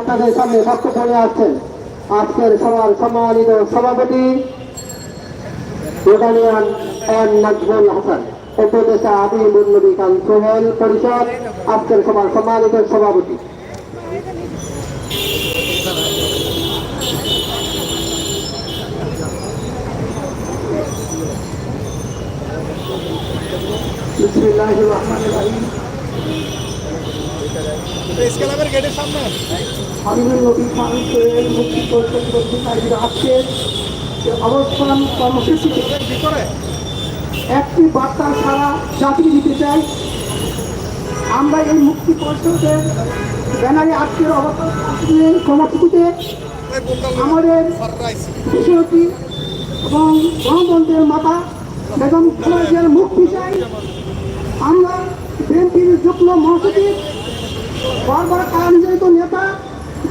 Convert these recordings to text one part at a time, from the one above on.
আপনাদের সামনে বক্তব্য নিয়ে আসছেন আজকের সভার সম্মানিত সভাপতি নাজমুল হাসান উপদেশা আবি সোহেল পরিষদ আজকের সম্মানিত সভাপতি বিসমিল্লাহির রহমানির রহিম হাবিবুল নবী খান সোহেল মুক্তি পরিষদ কর্তৃকারীরা আজকের যে একটি বার্তা সারা জাতি দিতে চাই। আমরা এই মুক্তি পরিষদের ব্যানারে আজকের অবস্থান কর্মসূচিতে আমাদের বিষয়টি এবং গণতন্ত্রের মাতা বেগম মুক্তি চাই। আমরা বিএনপির যুগ্ম মহাসচিব, বারবার কারানির্যাতিত নেতা,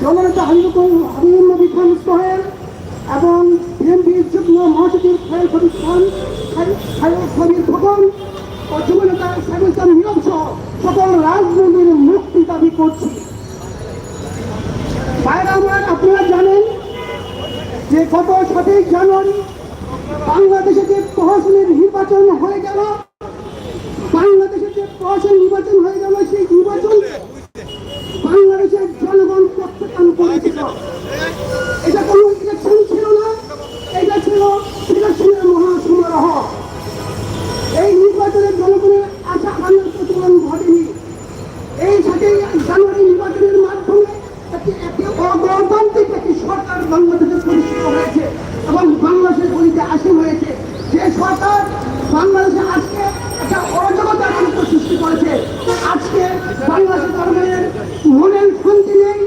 জননেতা হাবিবুল হাবিবুল নবী খান সোহেল এবং বিএনপির যুগ্ম মহাসচিব খায়ল কবির খান কবির খোকন ও যুবনেতা সাইবুল ইসলাম নীরব সহ সকল রাজনৈতিক মুক্তি দাবি করছি। বাইরে আপনারা জানেন যে গত সাতই জানুয়ারি বাংলাদেশে যে তহসিলের নির্বাচন হয়ে গেল বাংলাদেশে যে প্রশাসন নির্বাচন হয়ে গেল সেই নির্বাচন বাংলাদেশের জনগণ প্রত্যাখ্যান করেছিল এটা কোনো ইলেকশন ছিল না এটা ছিল ইলেকশনের মহাসমারোহ এই নির্বাচনের জনগণের আশা আনন্দ প্রতিফলন ঘটেনি এই সাথে জানুয়ারি নির্বাচনের মাধ্যমে একটি একটি অগণতান্ত্রিক একটি সরকার বাংলাদেশে প্রতিষ্ঠিত হয়েছে এবং বাংলাদেশের গলিতে আসীন হয়েছে যে সরকার বাংলাদেশে আজকে একটা অরাজকতার চিত্র সৃষ্টি করেছে আজকে বাংলাদেশের জনগণের মনের শান্তি নেই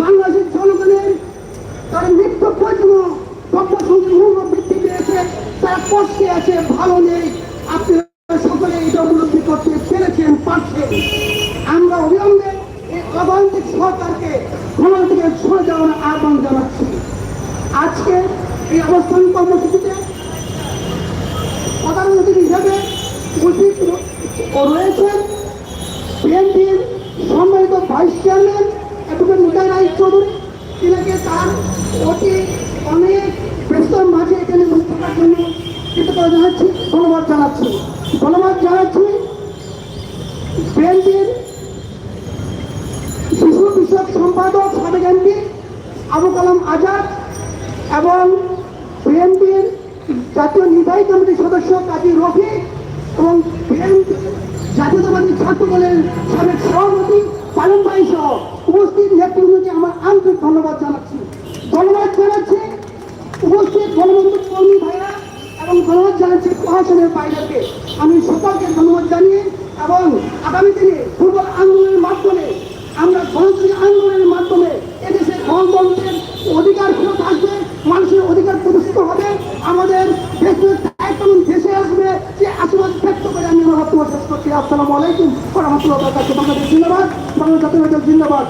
বাংলাদেশের জনগণের তারা নিত্য প্রয়োজনীয় দ্রব্য সঙ্গে মূল্য বৃদ্ধি পেয়েছে তারা কষ্টে আছে, ভালো নেই। আপনারা সকলে এটা উপলব্ধি করতে পেরেছেন, পারছেন। আমরা অবিলম্বে এই অবান্তিক সরকারকে ক্ষমতা থেকে সরে যাওয়ার আহ্বান জানাচ্ছি। আজকে এই অবস্থান কর্মসূচিতে প্রধান অতিথি হিসেবে উপস্থিত রয়েছেন বিএনপির সম্মানিত ভাইস চেয়ারম্যান নিতাই রায় চৌধুরী। তিনাকে তার অতি অনেক থাকার জন্য কৃতজ্ঞতা জানাচ্ছি, ধন্যবাদ জানাচ্ছি। ধন্যবাদ জানাচ্ছি বিএনপির শিশু বিষয়ক সম্পাদক সাবেক এমপি আবু কালাম আজাদ এবং বিএনপির জাতীয় নির্বাহী কমিটির সদস্য কাজী রফিক এবং বিএনপি জাতীয়তাবাদী ছাত্র দলের সাবেক সভাপতি পালন ভাই সহ উপস্থিত নেতৃবৃন্দকে আমার আন্তরিক ধন্যবাদ জানাচ্ছি। ধন্যবাদ জানাচ্ছি উপস্থিত গণমাধ্যম কর্মী ভাইরা এবং ধন্যবাদ জানাচ্ছি প্রশাসনের আমি সকলকে ধন্যবাদ জানিয়ে এবং আগামী দিনে ফুটবল আন্দোলনের মাধ্যমে, আমরা গণতান্ত্রিক আন্দোলনের মাধ্যমে এদেশে গণতন্ত্রের অধিকার ফেরত আসবে, মানুষের অধিকার প্রতিষ্ঠিত হবে, আমাদের দেশের দায়িত্ব দেশে আসবে, যে আশীর্বাদ ব্যক্ত করে আমি আমার বক্তব্য শেষ করছি। আসসালামু আলাইকুম রহমতুল্লাহ বাংলাদেশ জিন্দাবাদ, বাংলাদেশ জাতীয় জিন্দাবাদ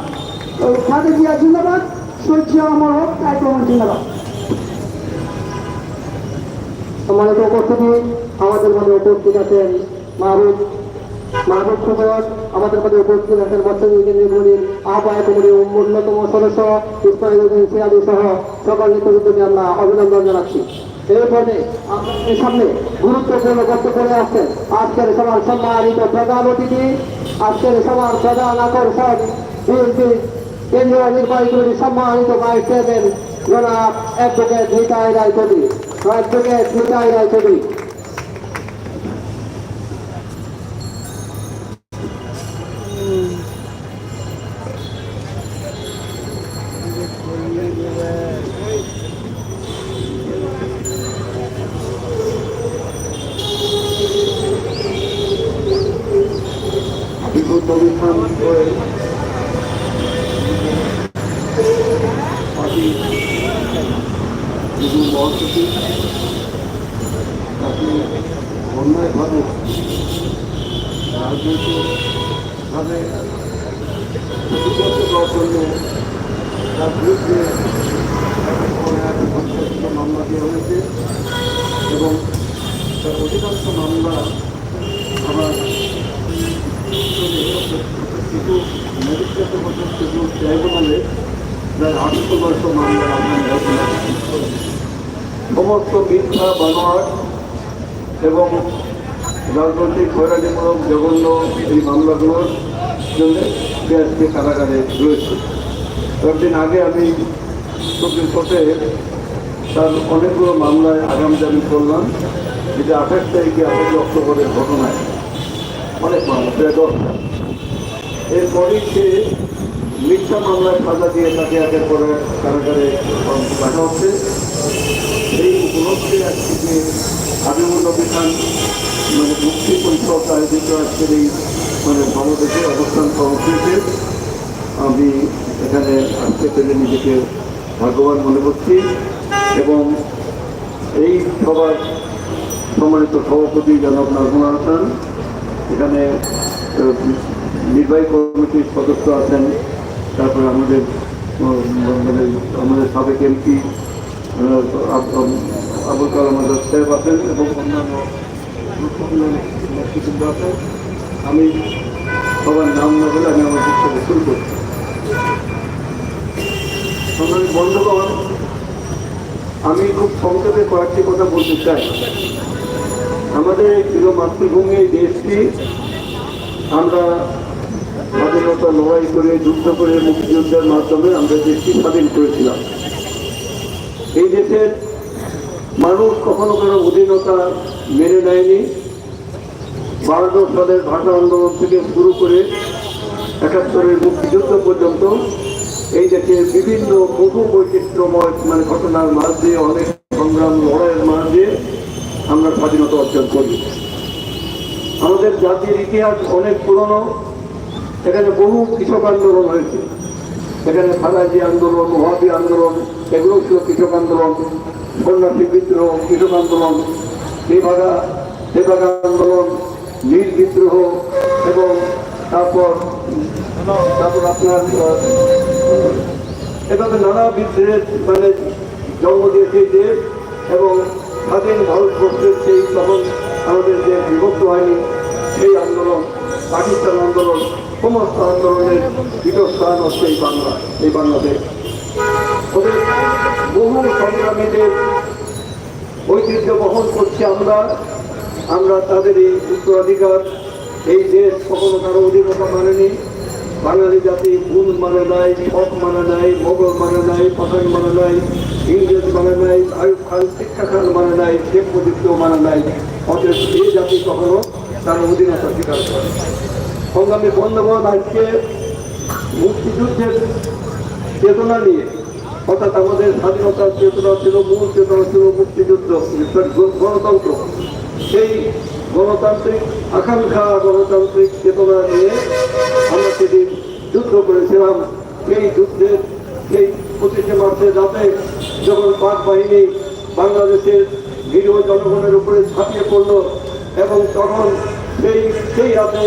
খাদে জিয়া জিন্দাবাদ, শহীদ জিয়া আমার হক জিন্দাবাদ। সম্মানিত উপস্থিতি, আমাদের মধ্যে উপস্থিত আছেন মাহবুব মাহবুব খবর আমাদের মধ্যে উপস্থিত আছেন মৎস্য কমিটির আহ্বায়ক কমিটির অন্যতম সদস্য ইসমাইল উদ্দিন সিরাজি সহ সকল নেতৃবৃন্দকে আমরা অভিনন্দন জানাচ্ছি। এই পর্যায়ে আপনাদের সামনে গুরুত্বপূর্ণ বক্তব্য করে আসছেন। আজকের সবার সম্মানিত প্রধান অতিথি, আজকের সবার প্রধান আকর্ষণ বিএনপি কেন্দ্রীয় নির্বাহী কমিটির সম্মানিত ভাইস চেয়ারম্যান জনাব advocate Nitai Roy Chowdhury advocate Nitai Roy Chowdhury Habibul Nabi Khan Sohel party মহাসচিব তাকে অন্যায়ভাবে রাজনৈতিকভাবে ক্ষতিগ্রস্ত করার জন্য তার বিরুদ্ধে মামলা দেওয়া হয়েছে এবং তার অধিকাংশ মামলা আমার কিছু ম্যাজিস্ট্রেটের মতো কিছু ট্রাইব্যুনালে প্রায় আটশো নয়শো মামলা নিরাপত্তা সমস্ত মিথ্যা বানোয়ার এবং রাজনৈতিক হয়রানিমূলক জঘন্য এই মামলাগুলোর জন্য সে আজকে কারাগারে রয়েছে। কয়েকদিন আগে আমি সুপ্রিম কোর্টে তার অনেকগুলো মামলায় আগাম জামিন করলাম। যেটা আঠাশ তারিখে আঠাশ অক্টোবরের ঘটনায় অনেক মামলা, প্রায় দশটা এরপরেই সে মিথ্যা মামলায় সাজা দিয়ে তাকে একের পরে কারাগারে রাখা হচ্ছে এই উপলক্ষে আজকে যে আবিমুল নবী মানে মুক্তি পরিষদ আয়োজিত আজকের এই মানে সমাবেশে অবস্থান কর্মসূচিতে আমি এখানে আসতে পেরে নিজেকে ভাগ্যবান মনে করছি এবং এই সবার সম্মানিত সভাপতি জনাব নাজমুল হাসান এখানে নির্বাহী কমিটির সদস্য আছেন, তারপরে আমাদের মানে আমাদের সাবেক এমপি আবুল কালাম আজাদ সাহেব আছেন এবং অন্যান্য নেতৃবৃন্দ আছেন। আমি সবার নাম না বলে আমি আমার বক্তব্য শুরু করছি সম্মানিত বন্ধুগণ, আমি খুব সংক্ষেপে কয়েকটি কথা বলতে চাই। আমাদের এই প্রিয় মাতৃভূমি এই দেশটি, আমরা স্বাধীনতা লড়াই করে, যুদ্ধ করে মুক্তিযুদ্ধের মাধ্যমে আমরা দেশটি স্বাধীন করেছিলাম। এই দেশের মানুষ কখনো কোনো অধীনতা মেনে নেয়নি। বারো সালের ভাষা আন্দোলন থেকে শুরু করে একাত্তরের মুক্তিযুদ্ধ পর্যন্ত এই দেশে বিভিন্ন বহু বৈচিত্র্যময় মানে ঘটনার মাঝ দিয়ে, অনেক সংগ্রাম, লড়াইয়ের মাঝ দিয়ে আমরা স্বাধীনতা অর্জন করি। আমাদের জাতির ইতিহাস অনেক পুরনো। এখানে বহু কৃষক আন্দোলন হয়েছে। এখানে ফালাজি আন্দোলন, ওহাবি আন্দোলন এগুলো ছিল কৃষক আন্দোলন সন্ন্যাসী বিদ্রোহ কৃষক আন্দোলন দেবাগা দেবাগা আন্দোলন নীল বিদ্রোহ এবং তারপর তারপর আপনার এভাবে নানা বিদ্রোহের মানে জন্ম দিয়েছে দেশ এবং স্বাধীন ভারতবর্ষের সেই তখন আমাদের যে বিভক্ত হয়নি, সেই আন্দোলন, পাকিস্তান আন্দোলন, সমস্ত আন্দোলনের পীঠস্থান হচ্ছে এই বাংলা, এই বাংলাদেশ। বহু সংগ্রামীদের ঐতিহ্য বহন করছি আমরা। আমরা তাদের এই উত্তরাধিকার, এই দেশ কখনো কারও অধীনতা মানেনি। বাঙালি জাতি ভুল মানে নাই শখ মানে নাই, মোগল মানে নাই পাঠান মানে নাই, ইংরেজ মানে নাই, আয়ুব খান শিক্ষা খান মানে নাই শেখ মুজিবকেও মানে নাই। অথচ এই জাতি কখনো তার অধীনতা স্বীকার করে সংগ্রামী বন্ধুগণ, আজকে মুক্তিযুদ্ধের চেতনা নিয়ে অর্থাৎ আমাদের স্বাধীনতার চেতনা ছিল, মূল চেতনা ছিল, মুক্তিযুদ্ধ গণতন্ত্র। সেই গণতান্ত্রিক আকাঙ্ক্ষা, গণতান্ত্রিক চেতনা নিয়ে আমরা সেদিন যুদ্ধ করেছিলাম। সেই যুদ্ধের সেই পঁচিশে মার্চের রাতে যখন পাক বাহিনী বাংলাদেশের নিরীহ জনগণের উপরে ঝাঁপিয়ে পড়ল এবং তখন সেই সেই রাতে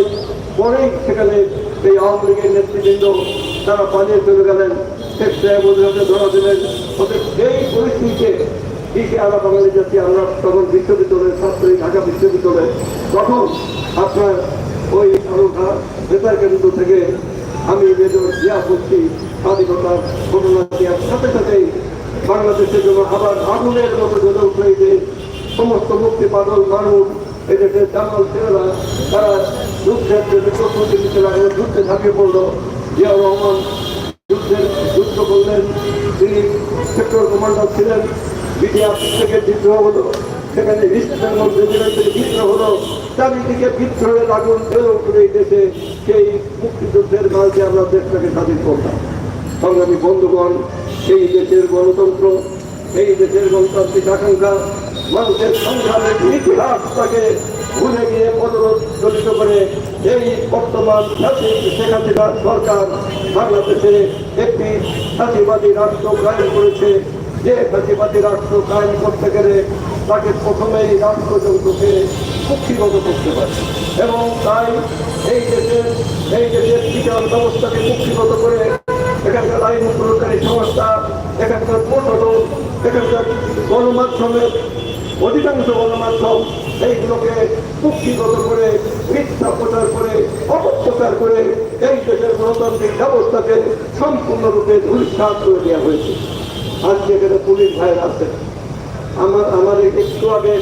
পরেই সেখানে সেই আওয়ামী লীগের নেতৃবৃন্দ তারা পালিয়ে চলে গেলেন। সেই পরিস্থিতিতে দিকে আমরা বাঙালি জাতি আমরা ঢাকা বিশ্ববিদ্যালয়ে তখন আপনার থেকে আমি মেজর জিয়া করছি স্বাধীনতার সাথে সাথেই বাংলাদেশের জন্য আবার আগুনের মতো জ্বলে উঠে। সমস্ত মুক্তি পাগল মানুষ এদেশের জামাল ছেলেরা তারা যুদ্ধের প্রস্তুতি নিতে লাগল যুদ্ধে ঝাঁপিয়ে পড়ল জিয়া রহমান যুদ্ধের করলেন তিনি সেক্টর কমান্ডার ছিলেন বিটিআর থেকে বিদ্রোহ হলো, সেখানে বিদ্রোহ হলো, চারিদিকে বিদ্রোহের আগুন উঠল এই দেশে, সেই মুক্তিযুদ্ধের মাঝে আমরা দেশটাকে স্বাধীন করলাম। সংগ্রামী বন্ধুগণ, এই দেশের গণতন্ত্র, এই দেশের গণতান্ত্রিক আকাঙ্ক্ষা, মানুষের সংগ্রামের ইতিহাসটাকে ভুলে গিয়ে পদরোধ করে এই বর্তমান শেখ হাসিনার সরকার বাংলাদেশে একটি ফাঁসিবাদী রাষ্ট্র কায়েম করেছে। যে ফাঁসিবাদী রাষ্ট্র কায়েম করতে গেলে তাকে প্রথমেই রাষ্ট্রযন্ত্রকে মুক্তিগত করতে পারে এবং তাই এই দেশের এই দেশের বিচার ব্যবস্থাকে মুক্তিগত করে এখানকার আইন প্রয়োগকারী সংস্থা, এখানকার প্রশাসন এখানকার গণমাধ্যমের অধিকাংশ গণমাধ্যম এইগুলোকে কুক্ষিগত করে, মিথ্যা প্রচার করে, অপপ্রচার করে এই দেশের গণতান্ত্রিক ব্যবস্থাকে সম্পূর্ণরূপে ধূলিসাৎ করে দেওয়া হয়েছে। আজকে এখানে পুলিশ ভাইয়ের আছে আমার আমার একটু আগে